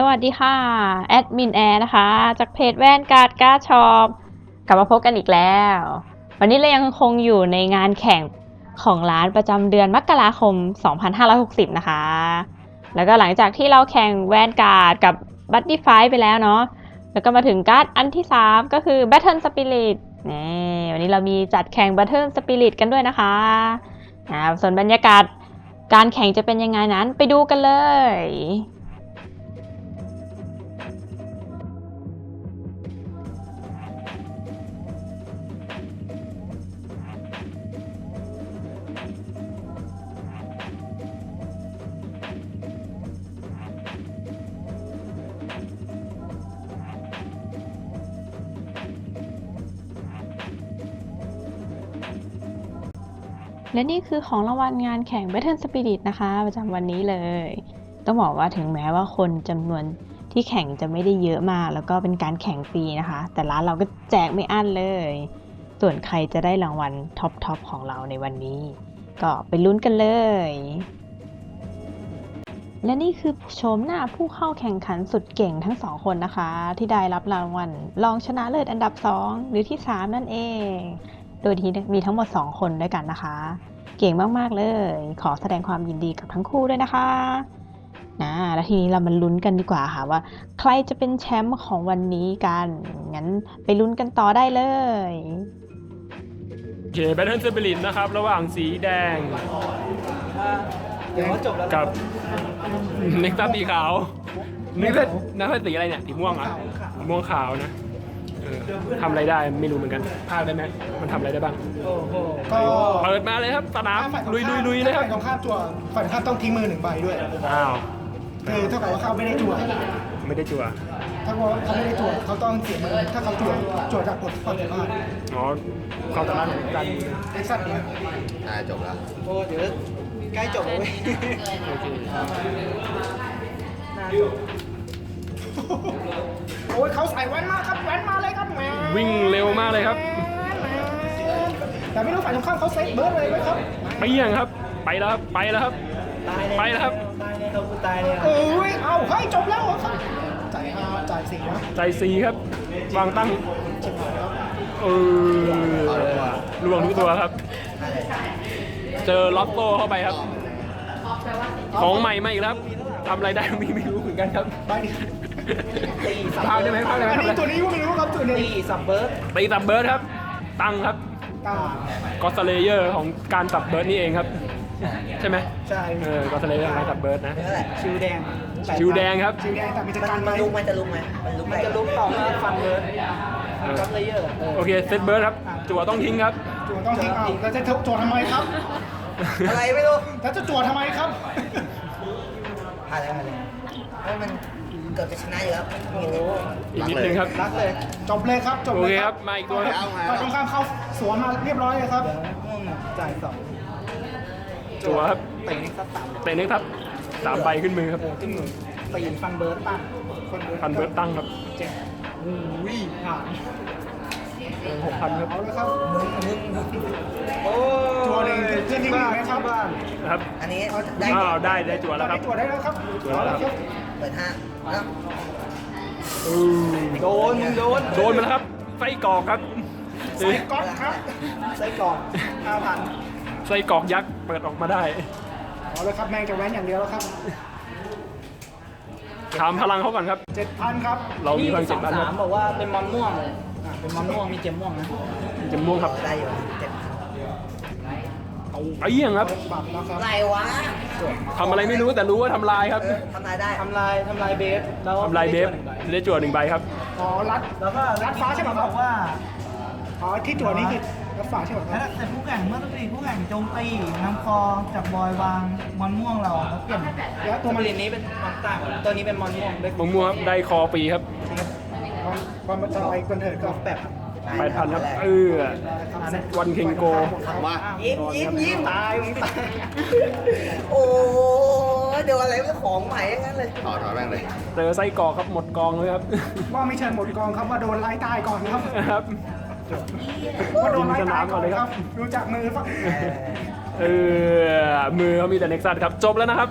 สวัสดีค่ะ แอดมินแอร์นะคะ จากเพจแว่นการ์ดการ์ดชอปกลับมาพบกันอีกแล้ว วันนี้เรายังคงอยู่ในงานแข่งของร้านประจำเดือนมกราคม 2560 นะคะ แล้วก็หลังจากที่เราแข่งแว่นการ์ดกับบัตตี้ไฟไปแล้วเนาะแล้วก็มาถึงการ์ดอันที่ 3 ก็คือ Battle Spirit นี่วันนี้เรามีจัดแข่ง Battle Spirit กันด้วยนะคะอ่าส่วนบรรยากาศการแข่งจะเป็นยังไงนั้นไปดูกันเลย และนี่คือของรางวัลงานแข่ง Battle Spirit นะคะ ประจำวันนี้เลย ต้องบอกว่าถึงแม้ว่าคนจำนวนที่แข่งจะไม่ได้เยอะมาก แล้วก็เป็นการแข่งฟรีนะคะ แต่ร้านเราก็แจกไม่อั้นเลย ส่วนใครจะได้รางวัลท็อปทอปของเราในวันนี้ ก็ไปลุ้นกันเลย และนี่คือโฉมหน้าผู้เข้าแข่งขันสุดเก่งทั้งสองคนนะคะ ที่ได้รับรางวัลรองชนะเลิศอันดับ 2 หรือที่ 3 นั่นเอง โดยที่มีทั้งหมด 2 คนด้วยกันนะคะ เก่งมากๆเลย ขอแสดงความยินดีกับทั้งคู่ด้วยนะคะนะแล้วทีนี้เรามาลุ้นกันดีกว่าค่ะว่า ใครจะเป็นแชมป์ของวันนี้กัน งั้นไปลุ้นกันต่อได้เลยโอเคแบทเทิลสปิริตนะครับ ระหว่างสีแดง กับเน็กซัสสีขาวเน็กซัสนักสีอะไรเนี่ยสีม่วงเหรอะม่วงขาวนะ ทำอะไรได้ไม่รู้เหมือนกันพากได้ไหมมันทำอะไรได้บ้างโอ้โหก็เปิดมาเลยครับสนามถ้าฝ่ายตรงลุยลุข้ายมลุยเลยครับถ้าฝ่ายตรงข้ามจั่วฝ่ายตรงข้ามต้องทิ้งมือหนึ่งใบด้วยอ้าวคือเท่ากับว่าเขาไม่ได้จั่วไม่ได้จั่วถ้าว่าเขาไม่ได้จั่วเขาต้องเสียมือถ้าเขาจั่วจั่วจากบทความสามารถอ๋อเขาตะลั่นกันเอ็กซัสเนี่ยอ่าจบแล้วโอ้เดี๋ยวใกล้จบแล้วเว้ยโอเคน่าจบ โอ้ยเขาใส่แว่นมาครับแว่นมาเลยครับแหมวิ่งเร็วมากเลยครับแต่ไม่รู้ฝ่ายตรงข้ามเขาเซฟเบิร์ดเลยไหมครับไปยังครับ ไปแล้วครับไปแล้วครับ ตายเลยไปแล้วครับ ตายเลยครับกูตายเลยอะเอ้ยเอาเฮ้ยจบแล้วเหรอครับจ่ายห้าจ่ายสี่นะใจสีครับ วางตั้งเออล่วงทุกตัวครับ เจอล็อตโต้เข้าไปครับ ของใหม่มาอีกแล้วครับ ทำอะไรได้ไม่ไม่รู้เหมือนกันครับใบนี้ตีสับพาได้ไหมพาได้ไหมอันทำอะไรนี้ตัวนี้ก็ไม่รู้ครับตัวนี้ตีสับเบิร์ดตีตับเบิร์ดครับ ตั้งครับตาก็สเลเยอร์ของการตับเบิร์ดนี่เองครับ ใช่ไหมใช่เออก็สเลเยอร์ของการตับเบิร์ดนะชิวแดงชิวแดงครับชิวแดงแต่มีจัดการไหมลุกมันจะลุกไหมมันลุกมันจะลุกต่อมาฟันเบิร์ดเออก็เลเยอร์เออโอเคเซตเบิร์ดครับจั่วต้องทิ้งครับจั่วต้องทิ้งเอาแล้วจะจั่วทำไมครับอะไรไม่รู้แล้วจะจั่วทำไมครับ ผ่านแล้วผ่านแล้วเฮ้ยมันเกือบจะชนะอยู่แล้วโอ้โหอีกนิดนึงครับ รักเลยจบเลยครับจบโอเลเคยคครัรับบมาอีกตัวครับฝ่ายตรงข้ามเข้าสวนมาเรียบร้อยเลยครับม่วงจ่ายสองจั่วครับเตะนี่สักสามเตะเน็กครับสามใบขึ้นมือครับโอ้ขึ้นมือตีฟันเบิร์ดตั้งพันเบิร์ดตั้งครับเจ็ดอุ้ยผ่านหกพันครับเอาเลยครับโอ้ จั่วหนึ่งเพื่อนทิ้งหนึ่งไหมครับบ้านนะครับอันนี้ได้อ้าวได้ได้จั่วแล้วครับจั่วได้แล้วครับจั่วแล้วครับเปิดห้าแล้วอือโดนโดนโดนมาแล้วครับไส้กรอกครับใส่ก๊อตครับไส้กรอกห้าพันไส้กรอกยักษ์เปิดออกมาได้เอาเลยครับแมงจะแว้นอย่างเดียวแล้วครับถามพลังเขาก่อนครับเจ็ดพันครับ เรามีพลังเจ็ดพันคสารัมบบอกว่าเป็นมอนม่วงเลยเป็นมอนม่วงมีเจมม่วงนะเจม่วงครับได้อยู่เจ็ด ไอ้เหี้ยงครับบัตรแล้วครับอะไรวะทำอะไรไม่รู้แต่รู้ว่าทำลายครับเออทำลายได้ทำลายทำลายเบฟแล้วทำลายเบฟได้จั่วหนึ่งใบได้จั่วหนึ่งใบครับอ๋อรัดแล้วก็รัดฟ้าใช่ไหมครับบอกว่าอ๋อที่จั่วนี้คือรัดฝาใช่ไหมครับแต่ผู้แข่งเมื่อต้นปีผู้แข่งโจมตีนำคอจากบอยวางมอนม่วงเราแล้วเปลี่ยนแล้วตัตัววมามันรินนี้เป็นมอนต่างตัวนี้เป็นมอนม่วงได้มะม่วงครับได้คอปีครับความมันจะอะไรกันเถิดครับแบบ แปดพันครับเออวันเคงโกมายิ้มยิ้มยิ้มตายมึงตายโอ้ยเดี๋ยวอะไรเป็นของใหม่อย่างนั้นเลยถอดถอดแม่งเลยเจอไส้กรอกครับหมดกองเลยครับว่าไม่เชิญหมดกองครับว่าโดนไล่ตายก่อนครับครับว่าโดนไล่ยิงสนามก่อนเลยครับดูจากมือปะเออมือเขามีแต่เน็กซัสครับจบแล้วนะครับ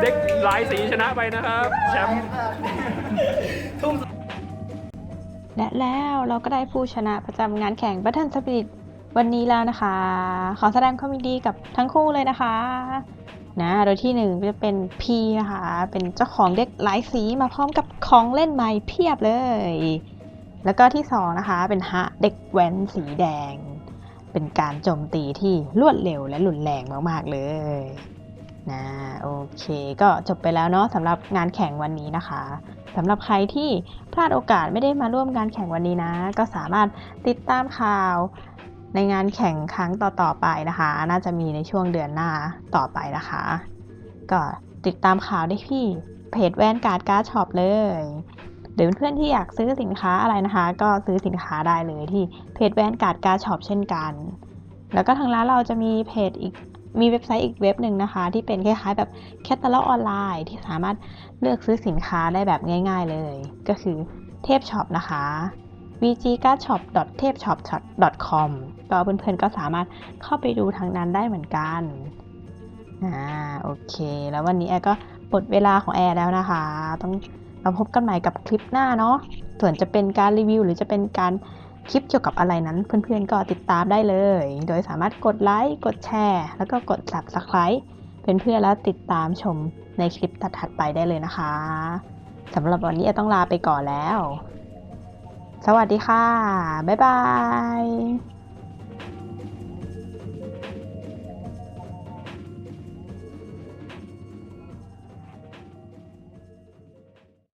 เด็กหลายสีชนะไปนะครับแชมป์ และแล้วเราก็ได้ผู้ชนะประจำงานแข่ง Battle Spirit วันนี้แล้วนะคะ ขอแสดงความยินดีกับทั้งคู่เลยนะคะ นะ โดยที่หนึ่งจะเป็นพีนะคะ เป็นเจ้าของเด็กหลายสีมาพร้อมกับของเล่นใหม่เพียบเลย แล้วก็ที่สองนะคะ เป็นฮะเด็กแว้นสีแดง เป็นการโจมตีที่รวดเร็วและรุนแรงมากๆเลยนะโอเคก็จบไปแล้วเนาะสำหรับงานแข่งวันนี้นะคะ สำหรับใครที่พลาดโอกาสไม่ได้มาร่วมงานแข่งวันนี้นะ ก็สามารถติดตามข่าวในงานแข่งครั้งต่อๆไปนะคะ น่าจะมีในช่วงเดือนหน้าต่อไปนะคะ ก็ติดตามข่าวได้ที่เพจแวนการ์ดการ์ดช็อปเลยหรือเพื่อนที่อยากซื้อสินค้าอะไรนะคะ ก็ซื้อสินค้าได้เลยที่เพจแวนการ์ดการ์ดช็อปเช่นกัน แล้วก็ทางร้านเราจะมีเพจอีก มีเว็บไซต์อีกเว็บหนึ่งนะคะ ที่เป็นคล้ายๆแบบแคตตาล็อกออนไลน์ที่สามารถเลือกซื้อสินค้าได้แบบง่าย ๆเลย ก็คือเทพช็อปนะคะ vgcardshop.tepshop.com ก็เพื่อนๆก็สามารถเข้าไปดูทางนั้นได้เหมือนกันอ่าโอเค แล้ววันนี้แอร์ก็หมดเวลาของแอร์แล้วนะคะ ต้องมาพบกันใหม่กับคลิปหน้าเนาะส่วนจะเป็นการรีวิวหรือจะเป็นการ คลิปเกี่ยวกับอะไรนั้นเพื่อนๆก็ติดตามได้เลย โดยสามารถกดไลค์ กดแชร์ แล้วก็กด subscribe เป็นเพื่อนแล้วติดตามชมในคลิปถัดๆไปได้เลยนะคะสำหรับวันนี้ต้องลาไปก่อนแล้ว สวัสดีค่ะ บ๊ายบาย